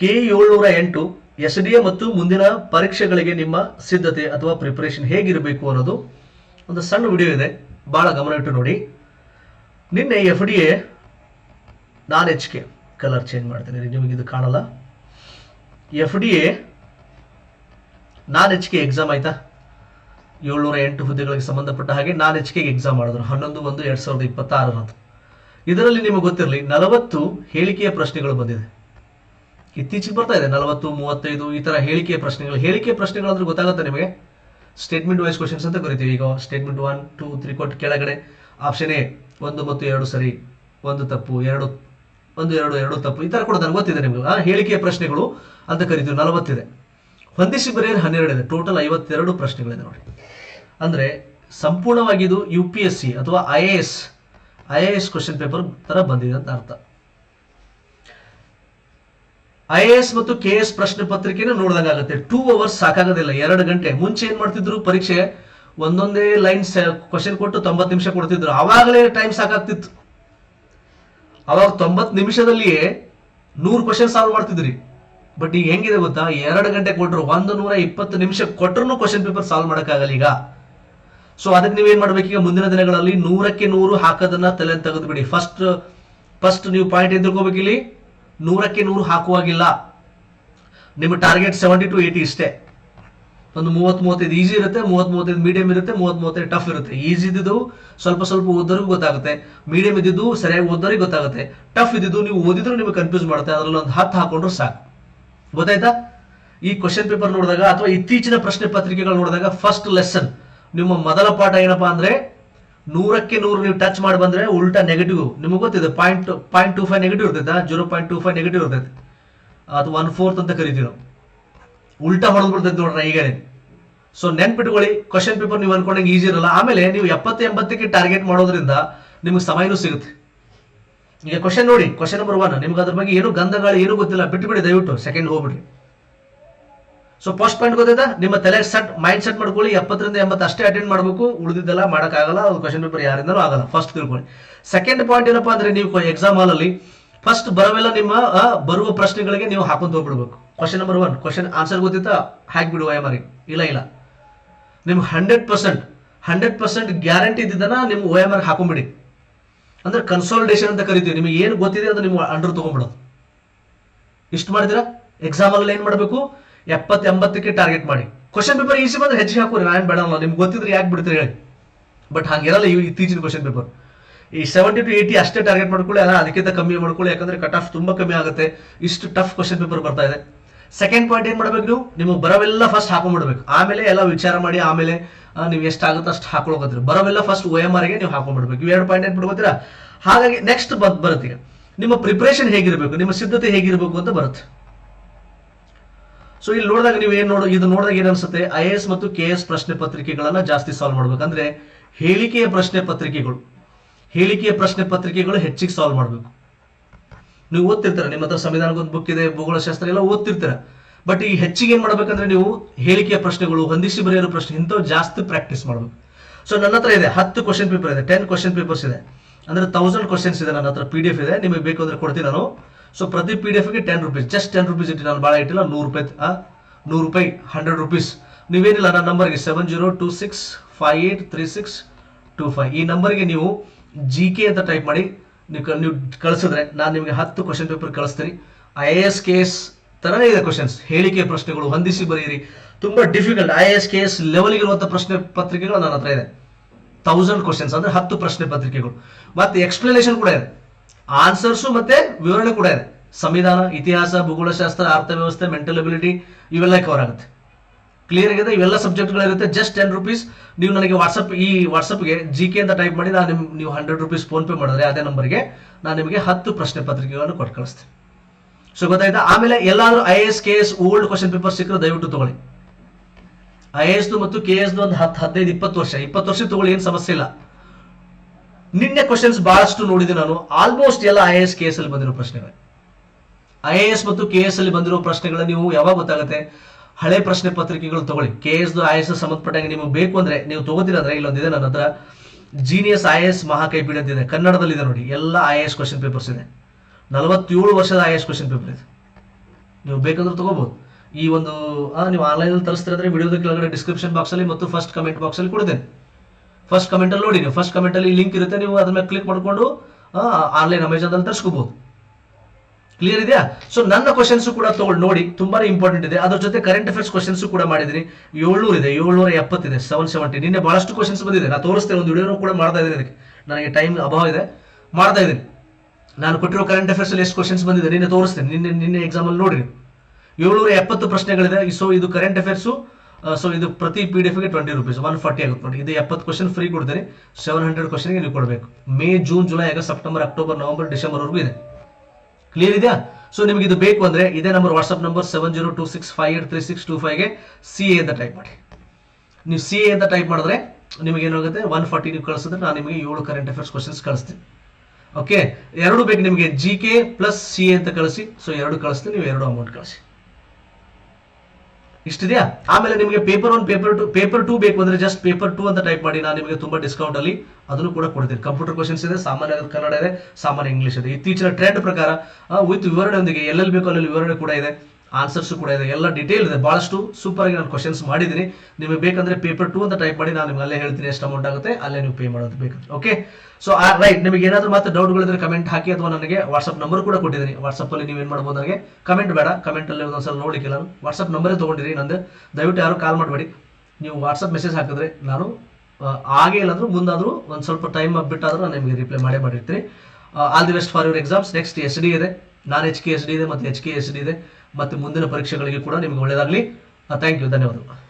K ಏಳ್ನೂರ ಎಂಟು S D A ಮತ್ತು ಮುಂದಿನ ಪರೀಕ್ಷೆಗಳಿಗೆ ನಿಮ್ಮ ಸಿದ್ಧತೆ ಅಥವಾ ಪ್ರಿಪರೇಷನ್ ಹೇಗಿರಬೇಕು ಅನ್ನೋದು ಒಂದು ಸಣ್ಣ ವಿಡಿಯೋ ಇದೆ. ಭಾಳ ಗಮನ ಇಟ್ಟು ನೋಡಿ. ನಿನ್ನೆ F D A non H K colour change ಮಾಡ್ತೀನಿ. ನಿಮಗೆ ಇದು ಕಾಣಲ್ಲ. F D A non H K exam ಆಯ್ತಾ? ಏಳ್ನೂರ ಎಂಟು ಹುದ್ದೆಗಳಿಗೆ ಸಂಬಂಧಪಟ್ಟ ಹಾಗೆ ನಾನ್ ಎಚ್ ಕೆ ಎಕ್ಸಾಮ್ ಮಾಡಿದ್ರು. ಹನ್ನೊಂದು, ಒಂದು, ಎರಡು ಸಾವಿರದ ಇಪ್ಪತ್ತಾರರಂದು ಇದರಲ್ಲಿ ನಿಮಗೆ ಗೊತ್ತಿರಲಿ ನಲವತ್ತು ಹೇಳಿಕೆಯ ಪ್ರಶ್ನೆಗಳು ಬಂದಿದೆ. ಇತ್ತೀಚೆಗೆ ಬರ್ತಾ ಇದೆ, ನಲವತ್ತು, ಮೂವತ್ತೈದು, ಈ ತರ ಹೇಳಿಕೆ ಪ್ರಶ್ನೆಗಳು. ಹೇಳಿಕೆ ಪ್ರಶ್ನೆಗಳು ಅಂದ್ರೆ ಗೊತ್ತಾಗುತ್ತೆ ನಿಮಗೆ? ಸ್ಟೇಟ್ಮೆಂಟ್ ವೈಸ್ ಕ್ವಶನ್ಸ್ ಅಂತ ಕರಿತೀವಿ. ಈಗ ಸ್ಟೇಟ್ಮೆಂಟ್ ಒನ್ ಟೂ ತ್ರೀ ಕೊಟ್ಟು ಕೆಳಗಡೆ. ಆಪ್ಷನ್ ಎ ಒಂದು ಮತ್ತು ಎರಡು ಸರಿ, ಒಂದು ತಪ್ಪು, ಎರಡು, ಒಂದು, ಎರಡು ಎರಡು ತಪ್ಪು. ಈ ತರ ಕೂಡ ನನಗೆ ಗೊತ್ತಿದೆ ನಿಮಗೆ. ಆ ಹೇಳಿಕೆಯ ಪ್ರಶ್ನೆಗಳು ಅಂತ ಕರಿತೀವಿ. ನಲವತ್ತಿದೆ. ಹೊಂದಿಸಿ ಬರೆಯಲು ಹನ್ನೆರಡು ಇದೆ. ಟೋಟಲ್ ಐವತ್ತೆರಡು ಪ್ರಶ್ನೆಗಳಿದೆ ನೋಡಿ. ಅಂದ್ರೆ ಸಂಪೂರ್ಣವಾಗಿ ಇದು ಯು ಪಿ ಎಸ್ ಸಿ ಅಥವಾ I A S I A S question paper ತರ ಬಂದಿದೆ ಅಂತ ಅರ್ಥ. ಐ ಎ ಎಸ್ ಮತ್ತು ಕೆ ಎಸ್ ಪ್ರಶ್ನೆ ಪತ್ರಿಕೆನ ನೋಡ್ದಂಗಾಗುತ್ತೆ. Two hours ಸಾಕಾಗೋದಿಲ್ಲ. ಎರಡು ಗಂಟೆ. ಮುಂಚೆ ಏನ್ ಮಾಡ್ತಿದ್ರು ಪರೀಕ್ಷೆ? ಒಂದೊಂದೇ ಲೈನ್ ಕ್ವಶನ್ ಕೊಟ್ಟು ತೊಂಬತ್ತು ನಿಮಿಷ ಕೊಡ್ತಿದ್ರು. ಅವಾಗಲೇ ಟೈಮ್ ಸಾಕಾಗ್ತಿತ್ತು. ಅವಾಗ ತೊಂಬತ್ತು ನಿಮಿಷದಲ್ಲಿಯೇ ನೂರು ಕ್ವಶನ್ ಸಾಲ್ವ್ ಮಾಡ್ತಿದ್ರಿ. ಬಟ್ ಈಗ ಹೆಂಗಿದೆ ಗೊತ್ತಾ? ಎರಡು ಗಂಟೆ ಕೊಟ್ಟರು ಒಂದು ನೂರ ಇಪ್ಪತ್ತು ನಿಮಿಷ ಕೊಟ್ಟರು ಕ್ವಶನ್ ಪೇಪರ್ ಸಾಲ್ವ್ ಮಾಡೋಕ್ಕಾಗಲ್ಲ ಈಗ. ಸೊ ಅದಕ್ಕೆ ನೀವೇನ್ ಈಗ ಮುಂದಿನ ದಿನಗಳಲ್ಲಿ ನೂರಕ್ಕೆ ನೂರು ಹಾಕೋದನ್ನ ತಲೆ ತೆಗೆದು ಬಿಡಿ ಫಸ್ಟ್ ಫಸ್ಟ್ ನೀವು ಪಾಯಿಂಟ್ ಎದುರ್ಕೋಬೇಕು ಇಲ್ಲಿ ನೂರಕ್ಕೆ ನೂರು ಹಾಕುವಾಗಿಲ್ಲ. ನಿಮ್ಮ ಟಾರ್ಗೆಟ್ ಸೆವೆಂಟಿ ಟು ಏಯ್ಟಿ ಇಷ್ಟೇ. ಒಂದು ಮೂವತ್ತ್ ಮೂವತ್ತೈದು ಈಸಿ ಇರುತ್ತೆ ಮೂವತ್ತ್ ಮೂವತ್ತೈದು ಮೀಡಿಯಂ ಇರುತ್ತೆ ಮೂವತ್ತ್ ಮೂವತ್ತೈದು ಟಫ್ ಇರುತ್ತೆ. ಈಸಿ ಇದ್ದಿದ್ದು ಸ್ವಲ್ಪ ಸ್ವಲ್ಪ ಓದೋರಿಗೂ ಗೊತ್ತಾಗುತ್ತೆ. ಮೀಡಿಯಂ ಇದ್ದಿದ್ದು ಸರಿಯಾಗಿ ಓದೋರಿಗೆ ಗೊತ್ತಾಗುತ್ತೆ. ಟಫ್ ಇದ್ದಿದ್ದು ನೀವು ಓದಿದ್ರು ನಿಮಗೆ ಕನ್ಫ್ಯೂಸ್ ಮಾಡುತ್ತೆ. ಅದರಲ್ಲಿ ಒಂದು ಹತ್ತು ಹಾಕೊಂಡ್ರು ಸಾಕು. ಗೊತ್ತಾಯ್ತಾ? ಈ ಕ್ವಶನ್ ಪೇಪರ್ ನೋಡಿದಾಗ ಅಥವಾ ಇತ್ತೀಚಿನ ಪ್ರಶ್ನೆ ಪತ್ರಿಕೆಗಳು ನೋಡಿದಾಗ ಫಸ್ಟ್ ಲೆಸನ್ ನಿಮ್ಮ ಮೊದಲ ಪಾಠ ಏನಪ್ಪಾ ಅಂದ್ರೆ ನೂರಕ್ಕೆ ನೂರು ನೀವು ಟಚ್ ಮಾಡಿ ಬಂದ್ರೆ ಉಲ್ಟಾ ನೆಗೆಟಿವ್ ನಿಮಗೆ ಗೊತ್ತಿದೆ point point two five negative ಇರ್ತೈತೆ zero point two five negative ಇರ್ತೈತೆ. ಅದು ಒನ್ ಫೋರ್ತ್ ಅಂತ ಕರಿತೀವಿ ನಾವು. ಉಲ್ಟಾ ಹೊಡೆದು ಬಿಡ್ತೈತೆ ನೋಡ್ರಿ ಈಗ ಸೊ ನೆನ್ಪಿಟ್ಕೊಳ್ಳಿ ಕ್ವಶನ್ ಪೇಪರ್ ನೀವು ಅನ್ಕೊಂಡಂಗೆ ಈಸಿ ಇರಲ್ಲ. ಆಮೇಲೆ ನೀವು ಎಪ್ಪತ್ತು ಎಂಬತ್ತಕ್ಕೆ ಟಾರ್ಗೆಟ್ ಮಾಡೋದ್ರಿಂದ ನಿಮ್ಗೆ ಸಮಯನೂ ಸಿಗುತ್ತೆ. ಈಗ ಕ್ವಶನ್ ನೋಡಿ ಕ್ವಶನ್ ನಂಬರ್ ಒನ್ ನಿಮ್ಗೆ ಅದ್ರ ಬಗ್ಗೆ ಏನು ಗಂಧಗಳು, ಏನು ಗೊತ್ತಿಲ್ಲ ಬಿಟ್ಟುಬಿಡಿ ದಯವಿಟ್ಟು ಸೆಕೆಂಡ್ ಹೋಗ್ಬಿಡ್ರಿ. ಸೊ ಫಸ್ಟ್ ಪಾಯಿಂಟ್ ಗೊತ್ತಾಯ್ತಾ ನಿಮ್ಮ ತಲೆ ಸೆಟ್ ಮೈಂಡ್ ಸೆಟ್ ಮಾಡ್ಕೊಳ್ಳಿ. ಎಪ್ಪತ್ತರಿಂದ ಎಂಬತ್ತು ಅಷ್ಟೇ ಅಟೆಂಡ್ ಮಾಡಬೇಕು. ಉಳಿದಿದ್ದೆಲ್ಲ ಮಾಡೋಕ್ಕಾಗಲ್ಲ. ಅದು ಕ್ವಶನ್ ಪೇಪರ್ ಯಾರಿಂದಲೂ ಆಗಲ್ಲ. ಫಸ್ಟ್ ತಿಳ್ಕೊಳ್ಳಿ. ಸೆಕೆಂಡ್ ಪಾಯಿಂಟ್ ಏನಪ್ಪಾ ಅಂದ್ರೆ ನೀವು ಎಕ್ಸಾಮ್ ಹಾಲಲ್ಲಿ ಫಸ್ಟ್ ಬರವೆಲ್ಲ ನಿಮ್ಮ ಬರುವ ಪ್ರಶ್ನೆಗಳಿಗೆ ನೀವು ಹಾಕೊಂಡು ಹೋಗ್ಬಿಡ್ಬೇಕು. Question number one question answer ಗೊತ್ತಿತ್ತಾ? ಬಿಡುವ ಓಎಮರಿ ಇಲ್ಲ ಇಲ್ಲ. ನಿಮ್ಗೆ hundred percent hundred percent guarantee ಇದ್ದಿದ್ದನ್ನ ನಿಮ್ಮ ಓ ಎಂ ಆರ್ ಹಾಕೊಂಡ್ಬಿಡಿ ಅಂದ್ರೆ ಕನ್ಸಾಲಿಡೇಷನ್ ಅಂತ ಕರಿತೀವಿ. ನಿಮಗೆ ಏನು ಗೊತ್ತಿದೆ ಅದು ನಿಮ್ಗೆ ಅಂಡರ್ ತಗೊಂಡ್ಬಿಡೋದು. ಇಷ್ಟು ಮಾಡಿದಿರಾ ಎಕ್ಸಾಮ್ ಅಲ್ಲಿ ಏನ್ ಮಾಡಬೇಕು? ಎಪ್ಪತ್ತು ಎಂಬತ್ತಕ್ಕೆ ಟಾರ್ಗೆಟ್ ಮಾಡಿ. ಕ್ವಶನ್ ಪೇಪರ್ ಈಸಿ ಬಂದ್ರೆ ಹೆಚ್ಚಿಗೆ ಹಾಕೋರಿ ನಾನು ಬೇಡಲ್ಲ ನಿಮ್ಗೆ ಗೊತ್ತಿದ್ರೆ ಯಾಕೆ ಬಿಡ್ತೀರಿ ಹೇಳಿ. ಬಟ್ ಹಂಗಿರಲ್ಲ ಇವು ಇತ್ತೀಚಿನ ಕ್ವಶನ್ ಪೇಪರ್ ಈ ಸೆವೆಂಟಿ ಟು ಏಯ್ಟಿ ಅಷ್ಟೇ ಟಾರ್ಗೆಟ್ ಮಾಡ್ಕೊಳ್ಳಿ, ಅಲ್ಲ ಅದಕ್ಕಿಂತ ಕಮ್ಮಿ ಮಾಡ್ಕೊಳ್ಳಿ, ಯಾಕಂದ್ರೆ ಕಟ್ ಆಫ್ ತುಂಬಾ ಕಮ್ಮಿ ಆಗುತ್ತೆ. ಇಷ್ಟು ಟಫ್ ಕ್ವಶನ್ ಪೇಪರ್ ಬರ್ತಾ ಇದೆ. ಸೆಕೆಂಡ್ ಪಾಯಿಂಟ್ ಏನ್ ಮಾಡ್ಬೇಕು ನೀವು? ನಿಮಗೆ ಬರವೆಲ್ಲ ಫಸ್ಟ್ ಹಾಕೊಂಡ್ಬಿಡ್ಬೇಕು ಆಮೇಲೆ ಎಲ್ಲ ವಿಚಾರ ಮಾಡಿ, ಆಮೇಲೆ ನೀವು ಎಷ್ಟಾಗುತ್ತೋ ಅಷ್ಟು ಹಾಕೊಳಕತ್ತೀರಿ ಬರವೆಲ್ಲ ಫಸ್ಟ್ ಓ ಎಂ ಆರ್ಗೆ ನೀವು ಹಾಕೊಂಡ್ಬಿಡ್ಬೇಕು ಎರಡು ಪಾಯಿಂಟ್ ಏನ್ ಬಿಡ್ಕೋತೀರಾ ಹಾಗಾಗಿ ನೆಕ್ಸ್ಟ್ ಬರುತ್ತೆ ನಿಮ್ಮ ಪ್ರಿಪ್ರೇಷನ್ ಹೇಗಿರಬೇಕು? ನಿಮ್ಮ ಸಿದ್ಧತೆ ಹೇಗಿರಬೇಕು ಅಂತ ಬರುತ್ತೆ. ಸೊ ಇಲ್ಲಿ ನೋಡಿದಾಗ ನೀವು ಏನ್ ನೋಡ, ಇದು ನೋಡಿದಾಗ ಏನ್ ಅನ್ಸುತ್ತೆ? ಐ ಎಸ್ ಮತ್ತು ಕೆ ಎಸ್ ಪ್ರಶ್ನೆ ಪತ್ರಿಕೆಗಳನ್ನ ಜಾಸ್ತಿ ಸಾಲ್ವ್ ಮಾಡ್ಬೇಕಂದ್ರೆ ಹೇಳಿಕೆಯ ಪ್ರಶ್ನೆ ಪತ್ರಿಕೆಗಳು. ಹೇಳಿಕೆಯ ಪ್ರಶ್ನೆ ಪತ್ರಿಕೆಗಳು ಹೆಚ್ಚಿಗೆ ಸಾಲ್ವ್ ಮಾಡಬೇಕು. ನೀವು ಓದ್ತಿರ್ತೀರ. ನಿಮ್ಮ ಹತ್ರ ಸಂವಿಧಾನದ ಒಂದು ಬುಕ್ ಇದೆ ಭೂಗೋಳಶಾಸ್ತ್ರ ಎಲ್ಲ ಓದ್ತಿರ್ತೀರ. ಬಟ್ ಈ ಹೆಚ್ಚಿಗೆ ಏನ್ ಮಾಡ್ಬೇಕಂದ್ರೆ ನೀವು ಹೇಳಿಕೆಯ ಪ್ರಶ್ನೆಗಳು, ಹೊಂದಿಸಿ ಬರೆಯೋ ಪ್ರಶ್ನೆ, ಇಂಥವು ಜಾಸ್ತಿ ಪ್ರಾಕ್ಟೀಸ್ ಮಾಡ್ಬೇಕು. ಸೊ ನನ್ನ ಹತ್ರ ಇದೆ, ಹತ್ತು ಕ್ವಶನ್ ಪೇಪರ್ ಇದೆ ಟೆನ್ ಕ್ವಶನ್ ಪೇಪರ್ಸ್ ಇದೆ. ಅಂದ್ರೆ ತೌಸಂಡ್ ಕ್ವಶನ್ಸ್ ಇದೆ ನನ್ನ ಹತ್ರ ಪಿ ಡಿ ಎಫ್ ಇದೆ. ನಿಮಗೆ ಬೇಕು ಅಂದ್ರೆ ಕೊಡ್ತೀನಿ ನಾನು. ಸೊ ಪ್ರತಿ P D ಎಫ್ಗೆ ten rupees just ten rupees ಇಟ್ಟು ನಾನು ಭಾಳ ಇಟ್ಟಿಲ್ಲ, ನೂರು ರೂಪಾಯಿ ನೂರು ರೂಪಾಯಿ ಹಂಡ್ರೆಡ್ ರುಪೀಸ್ ನೀವೇನಿಲ್ಲ, ನನ್ನ ನಂಬರ್ಗೆ seven zero two six five eight three six two five ಈ ನಂಬರ್ಗೆ ನೀವು ಜಿ ಕೆ ಅಂತ ಟೈಪ್ ಮಾಡಿ, ನೀವು ನೀವು ಕಳಿಸಿದ್ರೆ, ನಾನು ನಿಮಗೆ ಹತ್ತು ಕ್ವಶನ್ ಪೇಪರ್ ಕಳಿಸ್ತೀನಿ. I A S K S ಥರನೇ ಇದೆ ಕ್ವಶನ್ಸ್ ಹೇಳಿಕೆ ಪ್ರಶ್ನೆಗಳು, ಹೊಂದಿಸಿ ಬರೀರಿ ತುಂಬಾ difficult I A S K S ಲೆವೆಲ್ಗಿರುವಂಥ ಪ್ರಶ್ನೆ ಪತ್ರಿಕೆಗಳು ನನ್ನ ಹತ್ರ ಇದೆ. ತೌಸಂಡ್ ಕ್ವಶನ್ಸ್ ಅಂದ್ರೆ ಹತ್ತು ಪ್ರಶ್ನೆ ಪತ್ರಿಕೆಗಳು. ಮತ್ತೆ ಎಕ್ಸ್ಪ್ಲನೇಷನ್ ಕೂಡ ಇದೆ. ಆನ್ಸರ್ಸು ಮತ್ತೆ ವಿವರಣೆ ಕೂಡ ಇದೆ. ಸಂವಿಧಾನ, ಇತಿಹಾಸ, ಭೂಗೋಳಶಾಸ್ತ್ರ, ಅರ್ಥವ್ಯವಸ್ಥೆ ಮೆಂಟಲ್ ಅಬಿಲಿಟಿ ಇವೆಲ್ಲ ಕವರ್ ಆಗುತ್ತೆ. ಕ್ಲಿಯರ್ ಆಗಿದೆ? ಇವೆಲ್ಲ ಸಬ್ಜೆಕ್ಟ್ಗಳಿರುತ್ತೆ ಜಸ್ಟ್ ಟೆನ್ ರುಪೀಸ್ ನೀವು ನನಗೆ ವಾಟ್ಸಪ್ ಈ ವಾಟ್ಸಪ್ಗೆ ಜಿ ಕೆ ಅಂತ ಟೈಪ್ ಮಾಡಿ ನಾನು ನೀವು ಹಂಡ್ರೆಡ್ ರುಪೀಸ್ ಫೋನ್ ಪೇ ಮಾಡಿದ್ರೆ ಅದೇ ನಂಬರ್ಗೆ ನಾನು ನಿಮಗೆ ಹತ್ತು ಪ್ರಶ್ನೆ ಪತ್ರಿಕೆಗಳನ್ನು ಕೊಟ್ಟು ಕಳಿಸ್ತೀನಿ. ಸೊ ಗೊತ್ತಾಯ್ತಾ? ಆಮೇಲೆ ಎಲ್ಲಾದ್ರೂ I S K S old question paper ಸಿಕ್ಕರೆ ದಯವಿಟ್ಟು ತಗೊಳ್ಳಿ. ಐ ಎಸ್ ಮತ್ತು ಕೆ ಎಸ್ ಒಂದು ಹತ್ತು ಹದಿನೈದು, ಇಪ್ಪತ್ತು ವರ್ಷ. ಇಪ್ಪತ್ತು ವರ್ಷ ತಗೊಳ್ಳಿ, ಏನು ಸಮಸ್ಯೆ ಇಲ್ಲ. ನಿನ್ನೆ ಕ್ವಶನ್ಸ್ ಬಹಳಷ್ಟು ನೋಡಿದೆ ನಾನು. ಆಲ್ಮೋಸ್ಟ್ ಎಲ್ಲ I A S K S ಅಲ್ಲಿ ಬಂದಿರೋ ಪ್ರಶ್ನೆಗಳು. ಐ ಎ ಎಸ್ ಮತ್ತು ಕೆ ಎಸ್ ಅಲ್ಲಿ ಬಂದಿರೋ ಪ್ರಶ್ನೆಗಳ ನೀವು ಯಾವಾಗ ಗೊತ್ತಾಗುತ್ತೆ? ಹಳೆ ಪ್ರಶ್ನೆ ಪತ್ರಿಕೆಗಳು ತಗೊಳ್ಳಿ. ಕೆ ಎಸ್ ಐ ಎಸ್ ಸಂಬಂಧಪಟ್ಟಂಗೆ ನಿಮಗೆ ಬೇಕು ಅಂದ್ರೆ ನೀವು ತಗೋತೀರ ಅಂದ್ರೆ ಇಲ್ಲೊಂದಿದೆ ನನ್ನ ಹತ್ರ. ಜೀನಿಯಸ್ ಐ ಎಸ್ ಮಹಾಕೈಪೀಠ ಅಂತ ಇದೆ. ಕನ್ನಡದಲ್ಲಿದೆ ನೋಡಿ. ಎಲ್ಲ I A S question papers ಇದೆ. ನಲವತ್ತೇಳು ವರ್ಷದ ಐ ಎಸ್ ಕ್ವಶನ್ ಪೇಪರ್ ಇದೆ. ನೀವು ಬೇಕಂದ್ರೆ ತಗೋಬಹುದು ಈ ಒಂದು ನೀವು ಆನ್ಲೈನಲ್ಲಿ ಅಂದ್ರೆ ವಿಡಿಯೋದ ಕೆಳಗಡೆ ಡಿಸ್ಕ್ರಿಪ್ಷನ್ ಬಾಕ್ಸಲ್ಲಿ ಮತ್ತು ಫಸ್ಟ್ ಕಮೆಂಟ್ ಬಾಕ್ಸಲ್ಲಿ ಕೊಡ್ತೇನೆ. ಫಸ್ಟ್ ಕಮೆಂಟಲ್ಲಿ ನೋಡಿ ನೀವು ಫಸ್ಟ್ ಕಮೆಂಟಲ್ಲಿ ಲಿಂಕ್ ಇರುತ್ತೆ. ನೀವು ಅದ್ರ ಮೇಲೆ ಕ್ಲಿಕ್ ಮಾಡಿಕೊಂಡು ಆನ್ಲೈನ್ ಅಮೆಜಾನ್ದಲ್ಲಿ ತರಿಸ್ಕೋಬಹುದು ಕ್ಲಿಯರ್ ಇದೆಯಾ? ಸೊ ನನ್ನ ಕ್ವಶನ್ಸ್ ಕೂಡ ತಗೊಂಡು ನೋಡಿ, ತುಂಬಾನೇ ಇಂಪಾರ್ಟೆಂಟ್ ಇದೆ. ಅದ್ರ ಜೊತೆ ಕರೆಂಟ್ ಅಫೇರ್ಸ್ ಕ್ವಶನ್ಸ್ ಕೂಡ ಮಾಡಿದ್ದೀನಿ. ಏಳ್ನೂರು ಇದೆ, ಏಳ್ನೂರ ಎಪ್ಪತ್ತಿದೆ ಸೆವೆನ್ ಸೆವೆಂಟಿ ನಿನ್ನೆ ಬಹಳಷ್ಟು ಕ್ವಶನ್ಸ್ ಬಂದಿದೆ. ನಾನು ತೋರಿಸ್ತೇನೆ, ಒಂದು ವಿಡಿಯೋ ಕೂಡ ಮಾಡ್ತಾ ಇದ್ದೀನಿ ಅದಕ್ಕೆ. ನನಗೆ ಟೈಮ್ ಅಭಾವ ಇದೆ. ಮಾಡ್ತಾ ಇದ್ದೀನಿ. ನಾನು ಕೊಟ್ಟಿರೋ ಕರೆಂಟ್ ಅಫೇರ್ಸ್ ಅಲ್ಲಿ ಎಷ್ಟು ಕ್ವಶನ್ಸ್ ಬಂದಿದೆ, ನಿನ್ನೆ ತೋರಿಸ್ತೇನೆ. ನಿನ್ನೆ ನಿನ್ನೆ ಎಕ್ಸಾಮ್ ಅಲ್ಲಿ ನೋಡಿರಿ. ಏಳ್ನೂರ ಎಪ್ಪತ್ತು ಪ್ರಶ್ನೆಗಳಿದೆ. ಸೊ ಇದು ಕರೆಂಟ್ ಅಫೇರ್ಸು ಸೊ ಇದು ಪ್ರತಿ ಪಿ ಡಿ ಎಫ್ಗೆ ಟ್ವೆಂಟಿ ರುಪೀಸ್ ಒನ್ ಫಾರ್ಟಿ ಆಗುತ್ತೆ ನೋಡಿ. ಇದು ಎಪ್ಪತ್ತು ಕ್ವಶನ್ ಫ್ರೀ ಕೊಡ್ತೀನಿ. ಸೆವೆನ್ ಹಂಡ್ರೆಡ್ ಕ್ವಶನ್ಗೆ ನೀವು ಕೊಡಬೇಕು. May June July August September October November ಡಿಸೆಂಬರ್ವರೆಗೂ ಇದೆ. ಕ್ಲಿಯರ್ ಇದೆಯಾ? ಸೊ ನಿಮಗೆ ಇದು ಬೇಕು ಅಂದ್ರೆ ಇದೇ number WhatsApp number seven zero two six five eight three six two ಫೈವ್ಗೆ C A ಅಂತ ಟೈಪ್ ಮಾಡಿ. ನೀವು ಸಿ ಎ ಅಂತ ಟೈಪ್ ಮಾಡಿದ್ರೆ ನಿಮಗೆ ಏನಾಗುತ್ತೆ? ಒನ್ ಫಾರ್ಟಿ ನೀವು ಕಳಿಸಿದ್ರೆ ನಾನು ನಿಮಗೆ ಏಳು ಕರೆಂಟ್ ಅಫೇರ್ಸ್ ಕ್ವಶನ್ಸ್ ಕಳಿಸ್ತೀನಿ. ಓಕೆ ಎರಡು ಬೇಕು ನಿಮಗೆ G K plus C A ಅಂತ ಕಳಿಸಿ. ಸೊ ಎರಡು ಕಳಿಸ್ತೀನಿ, ನೀವು ಎರಡು ಅಮೌಂಟ್ ಕಳಿಸಿ. ಇಷ್ಟಿದೆಯಾ? ಆಮೇಲೆ ನಿಮಗೆ paper one paper two paper two ಬೇಕು ಅಂದ್ರೆ ಜಸ್ಟ್ ಪೇಪರ್ ಟೂ ಅಂತ ಟೈಪ್ ಮಾಡಿ ನಾನು ನಿಮಗೆ ತುಂಬಾ ಡಿಸ್ಕೌಂಟ್ ಅಲ್ಲಿ ಅದನ್ನು ಕೂಡ ಕೊಡ್ತೀನಿ. ಕಂಪ್ಯೂಟರ್ ಕ್ವಶನ್ಸ್ ಇದೆ, ಸಾಮಾನ್ಯ ಕನ್ನಡ ಇದೆ, ಸಾಮಾನ್ಯ ಇಂಗ್ಲಿಷ್ ಇದೆ. ಇತ್ತೀಚಿನ ಟ್ರೆಂಡ್ ಪ್ರಕಾರ ವಿತ್ ವಿವರಣೆಯೊಂದಿಗೆ ಎಲ್ಲೆಲ್ಲಿ ಬೇಕು ಅಲ್ಲಿ ವಿವರಣೆ ಕೂಡ ಇದೆ. ಆನ್ಸರ್ಸ್ ಕೂಡ ಇದೆ. ಎಲ್ಲ ಡೀಟೇಲ್ ಇದೆ. ಬಹಳಷ್ಟು ಸೂಪರ್ ಆಗಿ ನಾನು ಕ್ವಶನ್ಸ್ ಮಾಡಿದ್ದೀನಿ. ನಿಮಗೆ ಬೇಕಂದ್ರೆ ಪೇಪರ್ ಟೂ ಅಂತ ಟೈಪ್ ಮಾಡಿ ನಾನು ನಿಮ್ಗೆ ಅಲ್ಲೇ ಹೇಳ್ತೀನಿ ಎಷ್ಟು ಅಮೌಂಟ್ ಆಗುತ್ತೆ. ಅಲ್ಲೇ ನೀವು ಪೇ ಮಾಡೋದು ಬೇಕು ಓಕೆ ಸೊ ಆ ರೈಟ್ ನಿಮಗೆ ಏನಾದರೂ ಮತ್ತೆ ಡೌಟ್ಗಳಿದ್ರೆ ಕಮೆಂಟ್ ಹಾಕಿ ಅಥವಾ ನನಗೆ ವಾಟ್ಸಪ್ ನಂಬರ್ ಕೂಡ ಕೊಟ್ಟಿದ್ದೀನಿ. ವಾಟ್ಸಪ್ಪಲ್ಲಿ ನೀವು ಏನು ಮಾಡ್ಬೋದು ನನಗೆ ಕಮೆಂಟ್ ಬೇಡ. ಕಮೆಂಟ್ ಅಲ್ಲಿ ಒಂದೊಂದ್ಸಲ ನೋಡಲಿಕ್ಕೆ ನಾನು ವಾಟ್ಸಪ್ ನಂಬರೇ ತೊಗೊಂಡಿರಿ. ನಂದು ದಯವಿಟ್ಟು ಯಾರು ಕಾಲ್ ಮಾಡಬೇಡಿ. ನೀವು ವಾಟ್ಸಪ್ ಮೆಸೇಜ್ ಹಾಕಿದ್ರೆ ನಾನು ಆಗೇ ಇಲ್ಲಾಂದ್ರೂ ಮುಂದಾದ್ರೂ ಒಂದು ಸ್ವಲ್ಪ ಟೈಮ್ ಬಿಟ್ಟಾದರೂ ನಾನು ನಿಮಗೆ ರಿಪ್ಲೈ ಮಾಡೇ ಮಾಡಿರ್ತೀನಿ. All the best for your exams next S D ಇದೆ. ನಾನು ಎಚ್ ಕೆ ಎಸ್ ಡಿ ಇದೆ, ಮತ್ತು ಎಚ್ ಕೆ ಎಸ್ ಡಿ ಇದೆ, ಮತ್ತು ಮುಂದಿನ ಪರೀಕ್ಷೆಗಳಿಗೆ ಕೂಡ ನಿಮಗೆ ಒಳ್ಳೆಯದಾಗಲಿ. ಥ್ಯಾಂಕ್ ಯು ಧನ್ಯವಾದಗಳು.